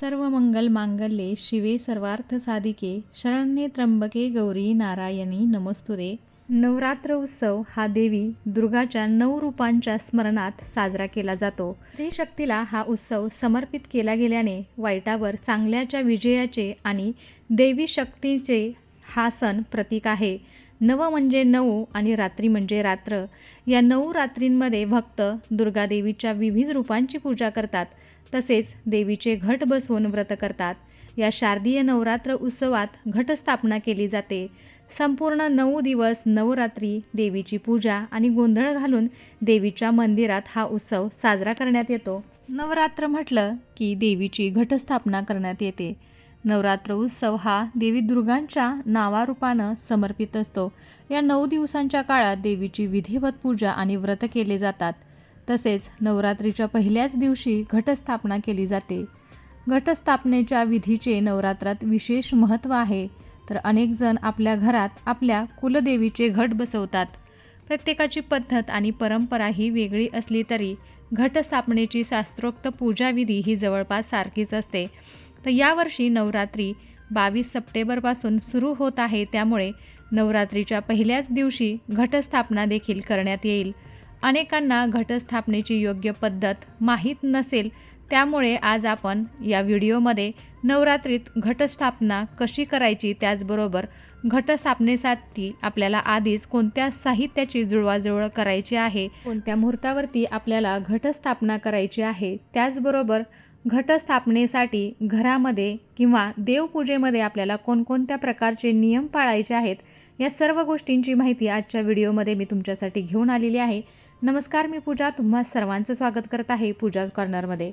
सर्व मंगल मांगल्ये शिवे सर्वार्थ साधिके शरण्ये त्र्यंबके गौरी नारायणी नमस्तुदे नवरात्र उत्सव हा देवी दुर्गाच्या नऊ रूपांच्या स्मरणात साजरा केला जातो. स्त्री शक्तीला हा उत्सव समर्पित केला गेल्याने वाईटावर चांगल्याच्या विजयाचे आणि देवी शक्तीचे हा सण प्रतीक आहे. नव म्हणजे नऊ आणि रात्री म्हणजे रात्र. या नऊ रात्रींमध्ये भक्त दुर्गादेवीच्या विविध रूपांची पूजा करतात. तसेच देवीचे घट बसवून व्रत करतात. या शारदीय नवरात्र उत्सवात घटस्थापना केली जाते. संपूर्ण नऊ दिवस नवरात्री देवीची पूजा आणि गोंधळ घालून देवीच्या मंदिरात हा उत्सव साजरा करण्यात येतो. नवरात्र म्हटलं की देवीची घटस्थापना करण्यात येते. नवरात्र उत्सव हा देवी दुर्गांच्या नावारूपानं समर्पित असतो. या नऊ दिवसांच्या काळात देवीची विधिवत पूजा आणि व्रत केले जातात. तसेच नवरात्रीच्या पहिल्याच दिवशी घटस्थापना केली जाते. घटस्थापनेच्या विधीचे नवरात्रात विशेष महत्त्व आहे. तर अनेक जण आपल्या घरात आपल्या कुलदेवीचे घट बसवतात. प्रत्येकाची पद्धत आणि परंपरा ही वेगळी असली तरी घटस्थापनेची शास्त्रोक्त पूजाविधी ही जवळपास सारखीच असते. तर यावर्षी नवरात्री बावीस सप्टेंबरपासून सुरू होत आहे. त्यामुळे नवरात्रीच्या पहिल्याच दिवशी घटस्थापना देखील करण्यात येईल. अनेकांना घटस्थापनेची योग्य पद्धत माहीत नसेल त्यामुळे आज आपण या व्हिडिओमध्ये नवरात्रीत घटस्थापना कशी करायची त्याचबरोबर घटस्थापनेसाठी आपल्याला आधीच कोणत्या साहित्याची जुळवाजुळव करायची आहे कोणत्या मुहूर्तावरती आपल्याला घटस्थापना करायची आहे त्याचबरोबर घटस्थापनेसाठी घरामध्ये किंवा देवपूजेमध्ये आपल्याला कोणकोणत्या प्रकारचे नियम पाळायचे आहेत या सर्व गोष्टींची माहिती आजच्या व्हिडिओमध्ये मी तुमच्यासाठी घेऊन आलेली आहे. नमस्कार मी पूजा. तुम्हा सर्वांचं स्वागत करत आहे पूजा कॉर्नरमध्ये.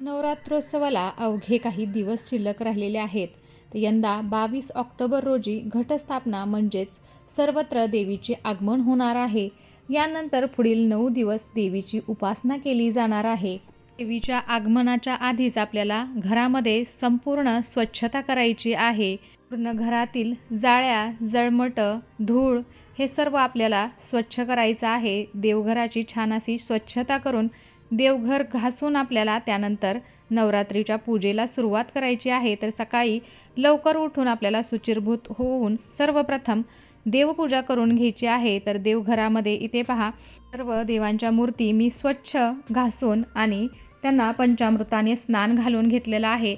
नवरात्रोत्सवाला अवघे काही दिवस शिल्लक राहिलेले आहेत. तर यंदा बावीस ऑक्टोबर रोजी घटस्थापना म्हणजेच सर्वत्र देवीचे आगमन होणार आहे. यानंतर पुढील नऊ दिवस देवीची उपासना केली जाणार आहे. देवीच्या आगमनाच्या आधीच आपल्याला घरामध्ये संपूर्ण स्वच्छता करायची आहे. पूर्ण घरातील जाळ्या जळमटं धूळ हे सर्व आपल्याला स्वच्छ करायचं आहे. देवघराची छान अशी स्वच्छता करून देवघर घासून आपल्याला त्यानंतर नवरात्रीच्या पूजेला सुरुवात करायची आहे. तर सकाळी लवकर उठून आपल्याला सुचिरभूत होऊन सर्वप्रथम देवपूजा करून घ्यायची आहे. तर देवघरामध्ये इथे पहा सर्व देवांच्या मूर्ती मी स्वच्छ घासून आणि त्यांना पंचामृताने स्नान घालून घेतलेलं आहे.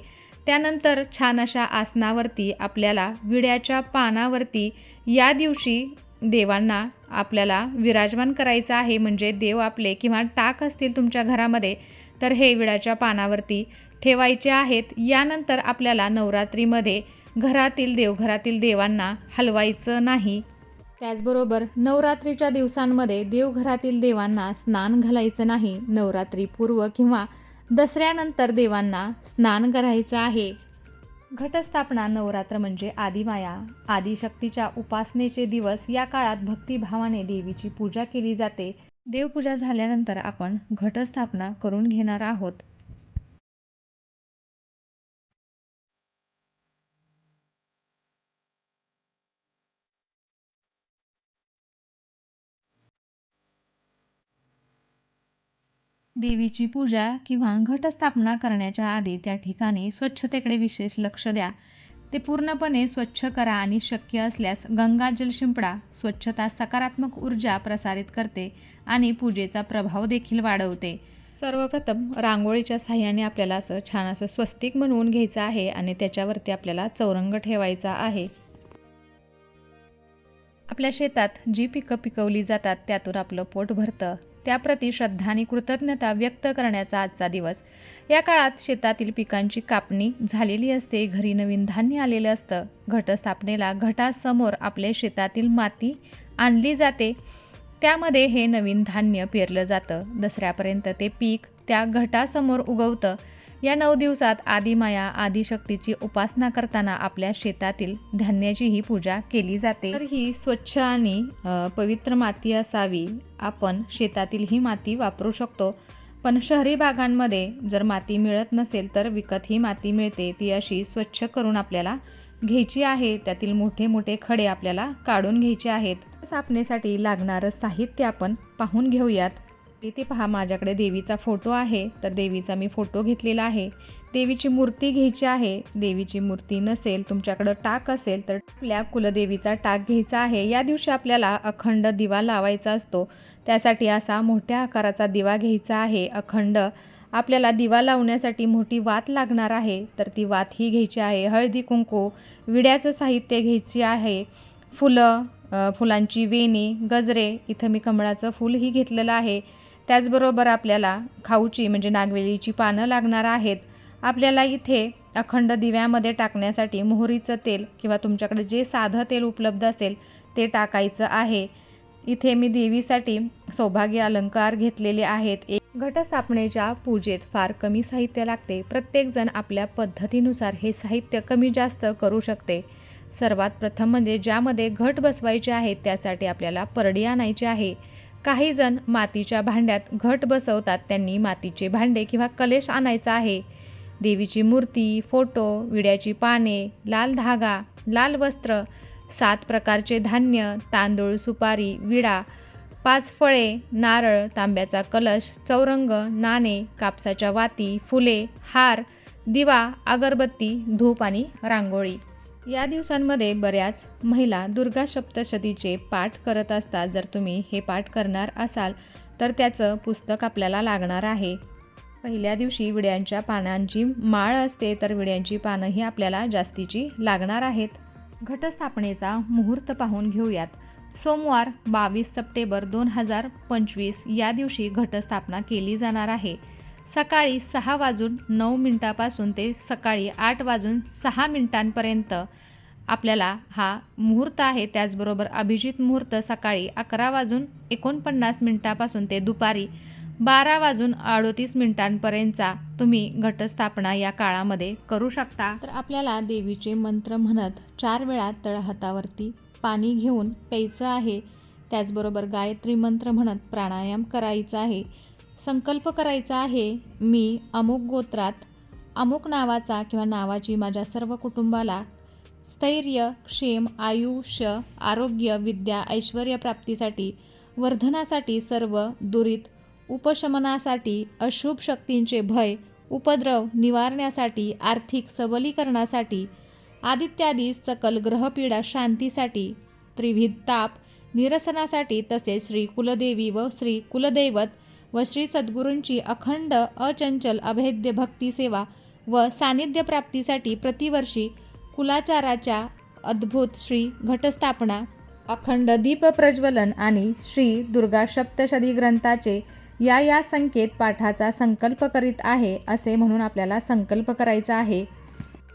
त्यानंतर छान अशा आसनावरती आपल्याला विड्याच्या पानावरती या दिवशी देवांना आपल्याला विराजमान करायचं आहे म्हणजे देव आपले किंवा टाक असतील तुमच्या घरामध्ये तर हे विडाच्या पानावरती ठेवायचे आहेत. यानंतर आपल्याला नवरात्रीमध्ये घरातील देवघरातील देवांना हलवायचं नाही. त्याचबरोबर नवरात्रीच्या दिवसांमध्ये देवघरातील देवांना स्नान घालायचं नाही. नवरात्रीपूर्व किंवा दसऱ्यानंतर देवांना स्नान करायचं आहे. घटस्थापना नवरात्र म्हणजे आदिमाया आदिशक्तीच्या उपासनेचे दिवस या काळात भक्तिभावाने देवीची पूजा केली जाते. देवपूजा झाल्यानंतर आपण घटस्थापना करून घेणार आहोत. देवीची पूजा किंवा घटस्थापना करण्याच्या आधी त्या ठिकाणी स्वच्छतेकडे विशेष लक्ष द्या. ते पूर्णपणे स्वच्छ करा आणि शक्य असल्यास गंगाजल शिंपडा स्वच्छता सकारात्मक ऊर्जा प्रसारित करते आणि पूजेचा प्रभाव देखील वाढवते. सर्वप्रथम रांगोळीच्या साह्याने आपल्याला असं छान असं स्वस्तिक बनवून घ्यायचं आहे आणि त्याच्यावरती आपल्याला चौरंग ठेवायचा आहे. आपल्या शेतात जी पिकं पिकवली जातात त्यातून आपलं पोट भरतं. त्याप्रती श्रद्धा आणि कृतज्ञता व्यक्त करण्याचा आजचा दिवस. या काळात शेतातील पिकांची कापणी झालेली असते घरी नवीन धान्य आलेलं असतं. घटस्थापनेला घटासमोर आपल्या शेतातील माती आणली जाते. त्यामध्ये हे नवीन धान्य पेरलं जातं. दसऱ्यापर्यंत ते पीक त्या घटासमोर उगवतं. या नऊ दिवसात आदिमाया आदिशक्तीची उपासना करताना आपल्या शेतातील धान्याची ही पूजा केली जाते. तर ही स्वच्छ आणि पवित्र माती असावी. आपण शेतातील ही माती वापरू शकतो. पण शहरी भागांमध्ये जर माती मिळत नसेल तर विकत ही माती मिळते. ती अशी स्वच्छ करून आपल्याला घ्यायची आहे. त्यातील मोठे मोठे खडे आपल्याला काढून घ्यायचे आहेत. सापनेसाठी लागणारं साहित्य आपण पाहून घेऊयात. इथे पहा माझ्याकडे देवीचा फोटो आहे. तर देवीचा मी फोटो घेतलेला आहे. देवीची मूर्ती घ्यायची आहे. देवीची मूर्ती नसेल तुमच्याकडं टाक असेल तर आपल्या कुलदेवीचा टाक घ्यायचा आहे. या दिवशी आपल्याला अखंड दिवा लावायचा असतो. त्यासाठी असा मोठ्या आकाराचा दिवा घ्यायचा आहे. अखंड आपल्याला दिवा लावण्यासाठी मोठी वात लागणार आहे. तर ती वात ही घ्यायची आहे. हळदी कुंकू विड्याचं साहित्य घ्यायची आहे. फुलं फुलांची वेणी गजरे इथं मी कमळाचं फूलही घेतलेलं आहे. त्याचबरोबर आपल्याला खाऊची म्हणजे नागवेलीची पानं लागणार आहेत. आपल्याला इथे अखंड दिव्यामध्ये टाकण्यासाठी मोहरीचं तेल किंवा तुमच्याकडे जे साधं तेल उपलब्ध असेल ते टाकायचं आहे. इथे मी देवीसाठी सौभाग्य अलंकार घेतलेले आहेत. एक घटस्थापनेच्या पूजेत फार कमी साहित्य लागते. प्रत्येकजण आपल्या पद्धतीनुसार हे साहित्य कमी जास्त करू शकते. सर्वात प्रथम म्हणजे ज्यामध्ये घट बसवायचे आहेत त्यासाठी आपल्याला परडी आणायची आहे. काही जण मातीच्या भांड्यात घट बसवतात. त्यांनी मातीचे भांडे किंवा कलेश आणायचा आहे. देवीची मूर्ती फोटो विड्याची पाने लाल धागा लाल वस्त्र सात प्रकारचे धान्य तांदूळ सुपारी विडा पाच फळे नारळ तांब्याचा कलश चौरंग नाणे कापसाच्या वाती फुले हार दिवा अगरबत्ती धूप आणि रांगोळी. या दिवसांमध्ये बऱ्याच महिला दुर्गा सप्तशतीचे पाठ करत असतात. जर तुम्ही हे पाठ करणार असाल तर त्याचं पुस्तक आपल्याला लागणार आहे. पहिल्या दिवशी विड्यांच्या पानांची माळ असते तर विड्यांची पानंही आपल्याला जास्तीची लागणार आहेत. घटस्थापनेचा मुहूर्त पाहून घेऊयात. सोमवार बावीस सप्टेंबर दोन हजार पंचवीस या दिवशी घटस्थापना केली जाणार आहे. सकाळी सहा वाजून नऊ मिनटापासून ते सकाळी आठ वाजून सहा मिनिटांपर्यंत आपल्याला हा मुहूर्त आहे. त्याचबरोबर अभिजित मुहूर्त सकाळी अकरा वाजून एकोणपन्नास मिनिटापासून ते दुपारी बारा वाजून अडोतीस मिनिटांपर्यंतचा तुम्ही घटस्थापना या काळामध्ये करू शकता. तर आपल्याला देवीचे मंत्र म्हणत चार वेळा तळहातावरती पाणी घेऊन प्यायचं आहे. त्याचबरोबर गायत्री मंत्र म्हणत प्राणायाम करायचा आहे. संकल्प करायचा आहे मी अमुक गोत्रात अमुक नावाचा किंवा नावाची माझ्या सर्व कुटुंबाला स्थैर्य क्षेम आयुष्य आरोग्य विद्या ऐश्वर्यप्राप्तीसाठी वर्धनासाठी सर्व दुरीत उपशमनासाठी अशुभ शक्तींचे भय उपद्रव निवारण्यासाठी आर्थिक सबलीकरणासाठी आदित्यादी सकल ग्रहपीडा शांतीसाठी त्रिविध ताप निरसनासाठी तसेच श्री कुलदेवी व श्री कुलदैवत व श्री सद्गुरूंची अखंड अचंचल अभेद्य भक्ती सेवा व सानिध्य प्राप्तीसाठी प्रतिवर्षी कुलाचाराच्या अद्भुत श्री घटस्थापना अखंड दीप प्रज्वलन आणि श्री दुर्गा सप्तशदी ग्रंथाचे या या संकेत पाठाचा संकल्प करीत आहे असे म्हणून आपल्याला संकल्प करायचा आहे.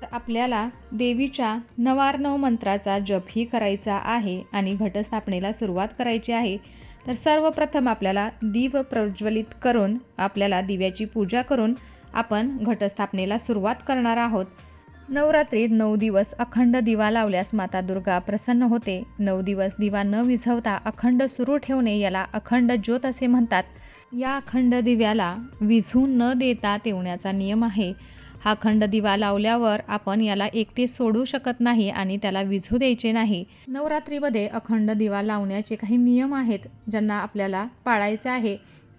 तर आपल्याला देवीच्या नवार्णव मंत्राचा जपही करायचा आहे आणि घटस्थापनेला सुरुवात करायची आहे. तर सर्वप्रथम आपल्याला दीप प्रज्वलित करून आपल्याला दिव्याची पूजा करून आपण घटस्थापनेला सुरुवात करणार आहोत. नवरात्रीत नऊ दिवस अखंड दिवा लावल्यास माता दुर्गा प्रसन्न होते. नऊ दिवस दिवा न विझवता अखंड सुरू ठेवणे याला अखंड ज्योत असे म्हणतात. या अखंड दिव्याला विझू न देता तेवण्याचा नियम आहे. हा अखंड दिवा लावल्यावर आपण याला एकटे सोडू शकत नाही आणि त्याला विझू द्यायचे नाही. नवरात्रीमध्ये अखंड दिवा लावण्याचे काही नियम आहेत ज्यांना आपल्याला पाळायचे आहे.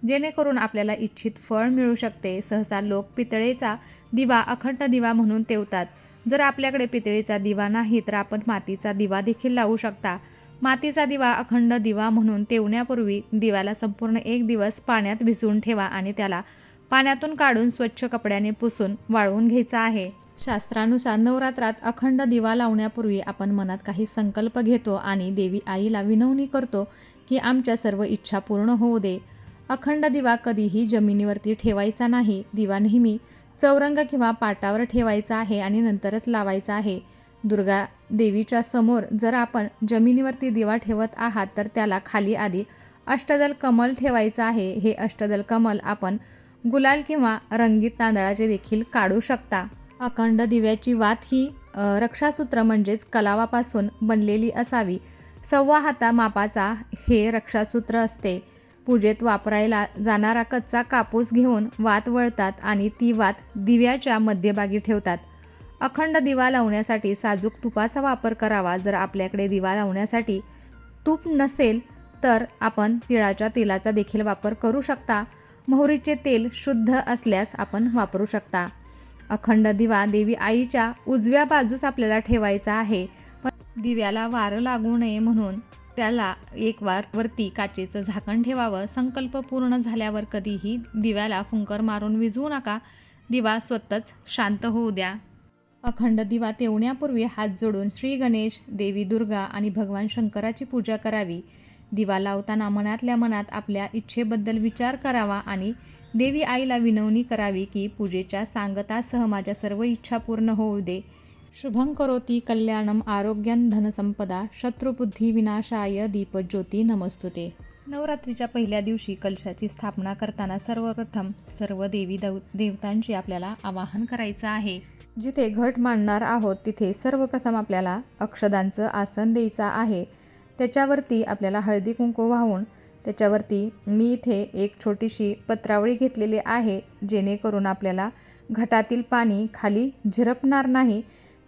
जेणेकरून आपल्याला इच्छित फळ मिळू शकते. सहसा लोक पितळेचा दिवा अखंड दिवा म्हणून तेवतात. जर आपल्याकडे पितळेचा दिवा नाही तर आपण मातीचा दिवा देखील लावू शकता. मातीचा दिवा अखंड दिवा म्हणून तेवण्यापूर्वी दिव्याला संपूर्ण एक दिवस पाण्यात भिजवून ठेवा आणि त्याला पाण्यातून काढून स्वच्छ कपड्याने पुसून वाळवून घ्यायचा आहे. शास्त्रानुसार नवरात्रात अखंड दिवा लावण्यापूर्वी आपण मनात काही संकल्प घेतो आणि देवी आईला विनवणी करतो की आमच्या सर्व इच्छा पूर्ण होऊ दे. अखंड दिवा कधीही जमिनीवरती ठेवायचा नाही. दिवा नेहमी चौरंग किंवा पाटावर ठेवायचा आहे आणि नंतरच लावायचा आहे. दुर्गा देवीच्या समोर जर आपण जमिनीवरती दिवा ठेवत आहात तर त्याला खाली आधी अष्टदल कमल ठेवायचं आहे. हे अष्टदल कमल आपण गुलाल किंवा रंगीत तांदळाचे देखील काढू शकता. अखंड दिव्याची वात ही रक्षासूत्र म्हणजेच कलावापासून बनलेली असावी. सव्वा हाता मापाचा हे रक्षासूत्र असते. पूजेत वापरायला जाणारा कच्चा कापूस घेऊन वात वळतात आणि ती वात दिव्याच्या मध्यभागी ठेवतात. अखंड दिवा लावण्यासाठी साजूक तुपाचा वापर करावा. जर आपल्याकडे दिवा लावण्यासाठी तूप नसेल तर आपण तिळाच्या तेलाचा देखील वापर करू शकता. मोहरीचे तेल शुद्ध असल्यास आपण वापरू शकता. अखंड दिवा देवी आईच्या उजव्या बाजूस आपल्याला ठेवायचा आहे. पण दिव्याला वारं लागू नये म्हणून त्याला एक वार वरती काचेचं झाकण ठेवावं. संकल्प पूर्ण झाल्यावर कधीही दिव्याला फुंकर मारून विझवू नका. दिवा स्वतःच शांत होऊ द्या. अखंड दिवा तेवण्यापूर्वी हात जोडून श्री गणेश देवी दुर्गा आणि भगवान शंकराची पूजा करावी. दिवा लावताना मनातल्या मनात आपल्या इच्छेबद्दल विचार करावा आणि देवी आईला विनवणी करावी की पूजेच्या सांगतासह माझ्या सर्व इच्छा पूर्ण होऊ दे. शुभं करोती कल्याणम आरोग्यन धनसंपदा शत्रुबुद्धी विनाशाय दीपज्योती नमस्तुते. नवरात्रीच्या पहिल्या दिवशी कलशाची स्थापना करताना सर्वप्रथम सर्व देवी देव देवतांची आपल्याला आवाहन करायचं आहे. जिथे घट मांडणार आहोत तिथे सर्वप्रथम आपल्याला अक्षदांचं आसन द्यायचं आहे. त्याच्यावरती आपल्याला हळदी कुंकू वाहून त्याच्यावरती मी इथे एक छोटीशी पत्रावळी घेतलेली आहे जेणेकरून आपल्याला घटातील पाणी खाली झिरपणार नाही.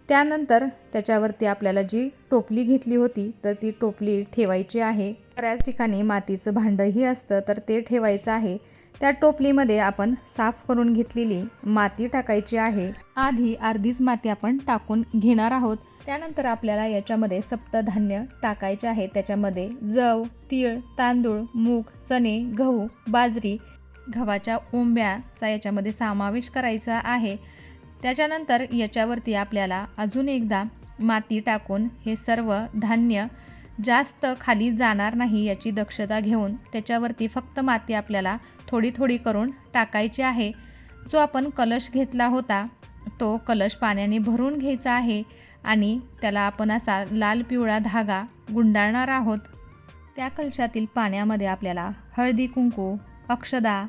त्यानंतर त्याच्यावरती आपल्याला जी टोपली घेतली होती तर ती टोपली ठेवायची आहे. बऱ्याच ठिकाणी मातीचं भांडंही असतं तर ते ठेवायचं आहे. त्या टोपलीमध्ये आपण साफ करून घेतलेली माती टाकायची आहे. आधी अर्धीच माती आपण टाकून घेणार आहोत. त्यानंतर आपल्याला याच्यामध्ये सप्तधान्य टाकायचे आहे. त्याच्यामध्ये जव तीळ तांदूळ मूग चणे गहू बाजरी गव्हाच्या ओंब्याचा याच्यामध्ये समावेश करायचा आहे. त्याच्यानंतर याच्यावरती आपल्याला अजून एकदा माती टाकून हे सर्व धान्य जास्त खाली जाणार नाही याची दक्षता घेऊन त्याच्यावरती फक्त माती आपल्याला थोडी थोडी करून टाकायची आहे. जो आपण कलश घेतला होता तो कलश पाण्याने भरून घ्यायचा आहे आणि त्याला आपण असा लाल पिवळा धागा गुंडाळणार आहोत. त्या कलशातील पाण्यामध्ये आपल्याला हळदी कुंकू अक्षदा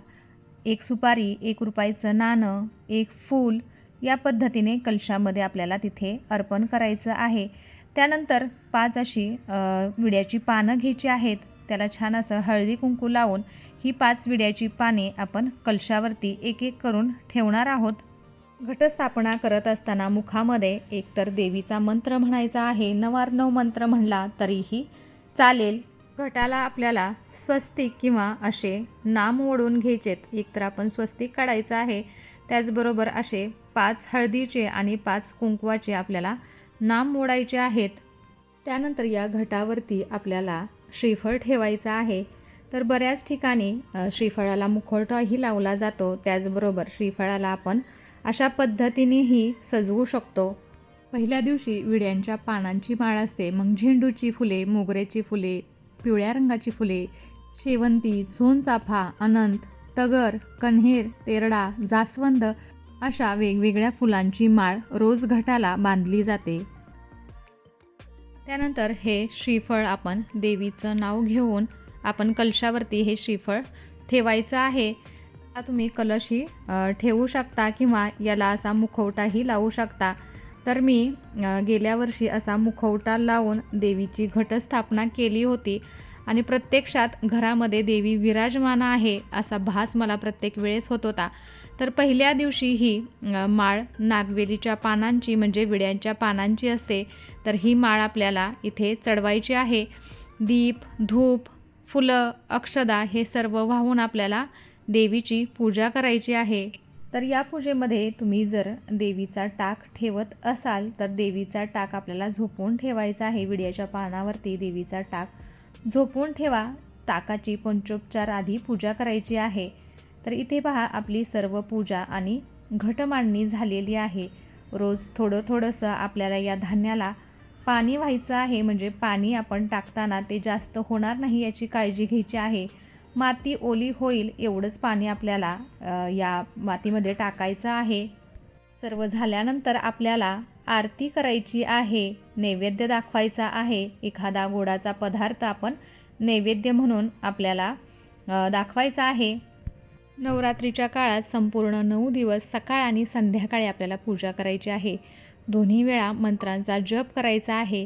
एक सुपारी एक रुपयाचं नाणं एक फूल या पद्धतीने कलशामध्ये आपल्याला तिथे अर्पण करायचं आहे. त्यानंतर पाच अशी विड्याची पानं घ्यायची आहेत. त्याला छान असं हळदी कुंकू लावून ही पाच विड्याची पाने आपण कलशावरती एक एक करून ठेवणार आहोत. घटस्थापना करत असताना मुखामध्ये एकतर देवीचा मंत्र म्हणायचा आहे. नवार्णव मंत्र म्हणला तरीही चालेल. घटाला आपल्याला स्वस्तिक किंवा असे नाम ओढून घ्यायचेत. एकतर आपण स्वस्तिक काढायचं आहे. त्याचबरोबर असे पाच हळदीचे आणि पाच कुंकवाचे आपल्याला नाम मोडायचे आहेत. त्यानंतर या घटावरती आपल्याला श्रीफळ ठेवायचं आहे. तर बऱ्याच ठिकाणी श्रीफळाला मुखवटाही लावला जातो. त्याचबरोबर श्रीफळाला आपण अशा पद्धतीनेही सजवू शकतो. पहिल्या दिवशी विड्यांच्या पानांची माळ असते. मग झेंडूची फुले मोगऱ्याची फुले पिवळ्या रंगाची फुले शेवंती झोनचाफा अनंत तगर कन्हेर तेरडा जास्वंद अशा वेगवेगळ्या फुलांची माळ रोज घटाला बांधली जाते. त्यानंतर हे श्रीफळ आपण देवीचं नाव घेऊन आपण कलशावरती हे श्रीफळ ठेवायचं आहे. आता तुम्ही कलशही ठेवू शकता किंवा याला असा मुखवटाही लावू शकता. तर मी गेल्या वर्षी असा मुखवटा लावून देवीची घटस्थापना केली होती आणि प्रत्यक्षात घरामध्ये देवी विराजमान आहे असा भास मला प्रत्येक वेळेस होत होता. तर पहिल्या दिवशी ही माळ नागवेलीच्या पानांची म्हणजे विड्यांच्या पानांची असते. तर ही माळ आपल्याला इथे चढवायची आहे. दीप धूप फुलं अक्षदा हे सर्व वाहून आपल्याला देवीची पूजा करायची आहे. तर या पूजेमध्ये तुम्ही जर देवीचा टाक ठेवत असाल तर देवीचा टाक आपल्याला झोपून ठेवायचा आहे. विड्याच्या पानावरती देवीचा टाक झोपून ठेवा. टाकाची पंचोपचार आधी पूजा करायची आहे. तर इथे पहा आपली सर्व पूजा आणि घटमांडणी झालेली आहे. रोज थोडं थोडंसं आपल्याला या धान्याला पाणी व्हायचं आहे म्हणजे पाणी आपण टाकताना ते जास्त होणार नाही याची काळजी घ्यायची आहे. माती ओली होईल एवढंच पाणी आपल्याला या मातीमध्ये टाकायचं आहे. सर्व झाल्यानंतर आपल्याला आरती करायची आहे नैवेद्य दाखवायचा आहे. एखादा गोडाचा पदार्थ आपण नैवेद्य म्हणून आपल्याला दाखवायचा आहे. नवरात्रीच्या काळात संपूर्ण नऊ दिवस सकाळ आणि संध्याकाळी आपल्याला पूजा करायची आहे. दोन्ही वेळा मंत्रांचा जप करायचा आहे.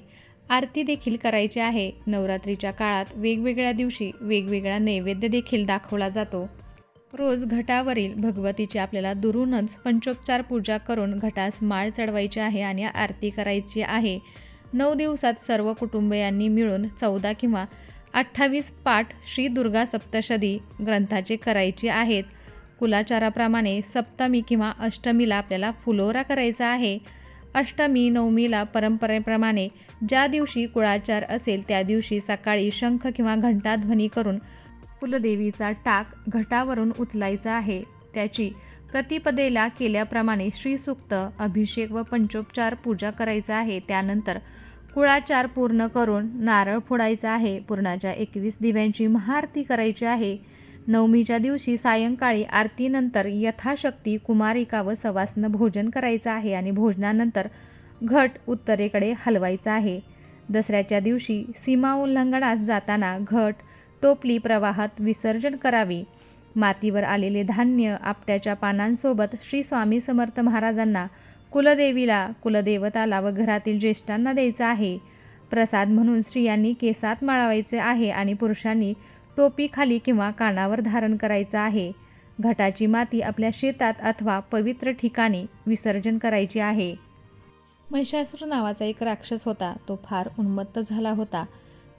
आरती देखील करायची आहे. नवरात्रीच्या काळात वेगवेगळ्या दिवशी वेगवेगळा नैवेद्य देखील दाखवला जातो. रोज घटावरील भगवतीची आपल्याला दुरूनच पंचोपचार पूजा करून घटास माळ चढवायची आहे आणि आरती करायची आहे. नऊ दिवसात सर्व कुटुंबियांनी मिळून चौदा किंवा अठ्ठावीस पाठ श्री दुर्गा सप्तशदी ग्रंथाचे करायचे आहेत. कुलाचाराप्रमाणे सप्तमी किंवा अष्टमीला आपल्याला फुलोरा करायचा आहे. अष्टमी नवमीला परंपरेप्रमाणे ज्या दिवशी कुळाचार असेल त्या दिवशी सकाळी शंख किंवा घंटाध्वनी करून कुलदेवीचा टाक घटावरून उचलायचा आहे. त्याची प्रतिपदेला केल्याप्रमाणे श्रीसूक्त अभिषेक व पंचोपचार पूजा करायचा आहे. त्यानंतर कुळाचार पूर्ण करून नारळ फोडायचा आहे. पूर्णाच्या एकवीस दिव्यांची महाआरती करायची आहे. नवमीच्या दिवशी सायंकाळी आरतीनंतर यथाशक्ती कुमारिका व सवासनं भोजन करायचं आहे आणि भोजनानंतर घट उत्तरेकडे हलवायचा आहे. दसऱ्याच्या दिवशी सीमा उल्लंघनास जाताना घट टोपली प्रवाहात विसर्जन करावी. मातीवर आलेले धान्य आपट्याच्या पानांसोबत श्री स्वामी समर्थ महाराजांना कुलदेवीला कुलदेवताला व घरातील ज्येष्ठांना द्यायचा आहे. प्रसाद म्हणून स्त्रियांनी केसात माळावायचे आहे आणि पुरुषांनी टोपी खाली किंवा कानावर धारण करायचं आहे. घटाची माती आपल्या शेतात अथवा पवित्र ठिकाणी विसर्जन करायची आहे. महिषासूर नावाचा एक राक्षस होता. तो फार उन्मत्त झाला होता.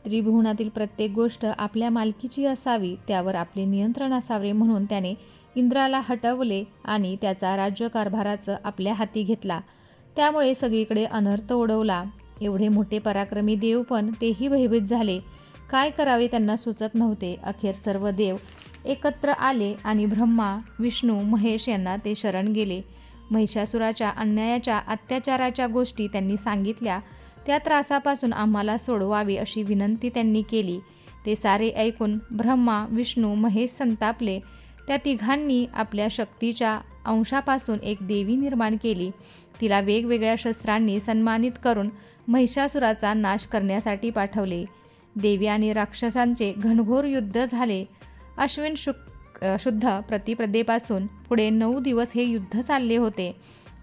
त्रिभुवनातील प्रत्येक गोष्ट आपल्या मालकीची असावी त्यावर आपले नियंत्रण असावे म्हणून त्याने इंद्राला हटवले आणि त्याचा राज्यकारभाराचं आपल्या हाती घेतला. त्यामुळे सगळीकडे अनर्थ ओढवला. एवढे मोठे पराक्रमी देव पण तेही भयभीत झाले. काय करावे त्यांना सुचत नव्हते. अखेर सर्व देव एकत्र आले आणि ब्रह्मा विष्णू महेश यांना ते शरण गेले. महिषासुराच्या अन्यायाच्या अत्याचाराच्या गोष्टी त्यांनी सांगितल्या. त्या त्रासापासून आम्हाला सोडवावी अशी विनंती त्यांनी केली. ते सारे ऐकून ब्रह्मा विष्णू महेश संतापले. त्या तिघांनी आपल्या शक्तीच्या अंशापासून एक देवी निर्माण केली. तिला वेगवेगळ्या शस्त्रांनी सन्मानित करून महिषासुराचा नाश करण्यासाठी पाठवले. देवी आणि राक्षसांचे घनघोर युद्ध झाले. अश्विन शुक शुद्ध प्रतिप्रदेपासून पुढे नऊ दिवस हे युद्ध चालले होते.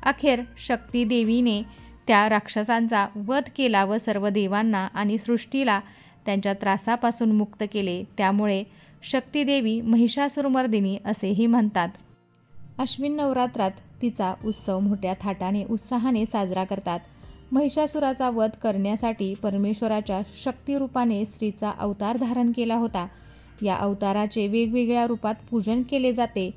अखेर शक्ती देवीने त्या राक्षसांचा वध केला व सर्व देवांना आणि सृष्टीला त्यांच्या त्रासापासून मुक्त केले. त्यामुळे शक्तीदेवी महिषासुरमर्दिनी असेही म्हणतात. अश्विन नवरात्रात तिचा उत्सव मोठ्या थाटाने उत्साहाने साजरा करतात. महिषासुराचा वध करण्यासाठी परमेश्वराच्या शक्तिरूपाने स्त्रीचा अवतार धारण केला होता. या अवताराचे वेगवेगळ्या रूपात पूजन केले जाते.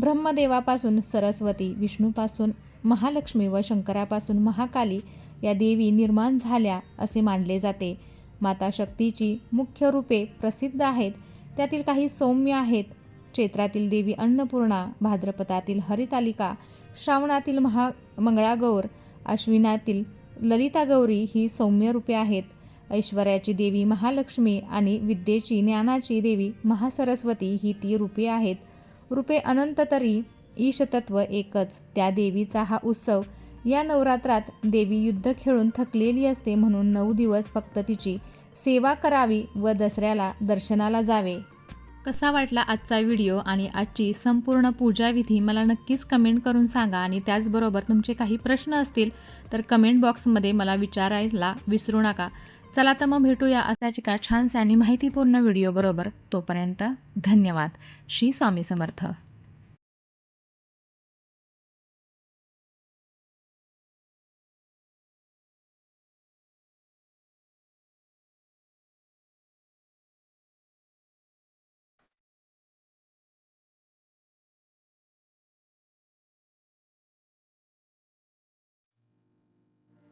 ब्रह्मदेवापासून सरस्वती विष्णूपासून महालक्ष्मी व शंकरापासून महाकाली या देवी निर्माण झाल्या असे मानले जाते. माता शक्तीची मुख्य रूपे प्रसिद्ध आहेत. त्यातील काही सौम्य आहेत. चैत्रातील देवी अन्नपूर्णा भाद्रपदातील हरितालिका श्रावणातील महा मंगळागौर अश्विनातील ललिता गौरी ही सौम्य रूपे आहेत. ऐश्वर्याची देवी महालक्ष्मी आणि विद्येची ज्ञानाची देवी महासरस्वती ही ती रूपे आहेत. रूपे अनंत तरी ईशतत्व एकच. त्या देवीचा हा उत्सव या नवरात्रात देवी युद्ध खेळून थकलेली असते म्हणून नऊ दिवस फक्त तिची सेवा करावी व दसऱ्याला दर्शनाला जावे. कसा वाटला आजचा व्हिडिओ आणि आजची संपूर्ण पूजाविधी मला नक्कीच कमेंट करून सांगा आणि त्याचबरोबर तुमचे काही प्रश्न असतील तर कमेंट बॉक्समध्ये मला विचारायला विसरू नका. चला तर मग भेटूया असाच एका छानसा आणि माहितीपूर्ण व्हिडिओबरोबर तोपर्यंत धन्यवाद. श्री स्वामी समर्थ.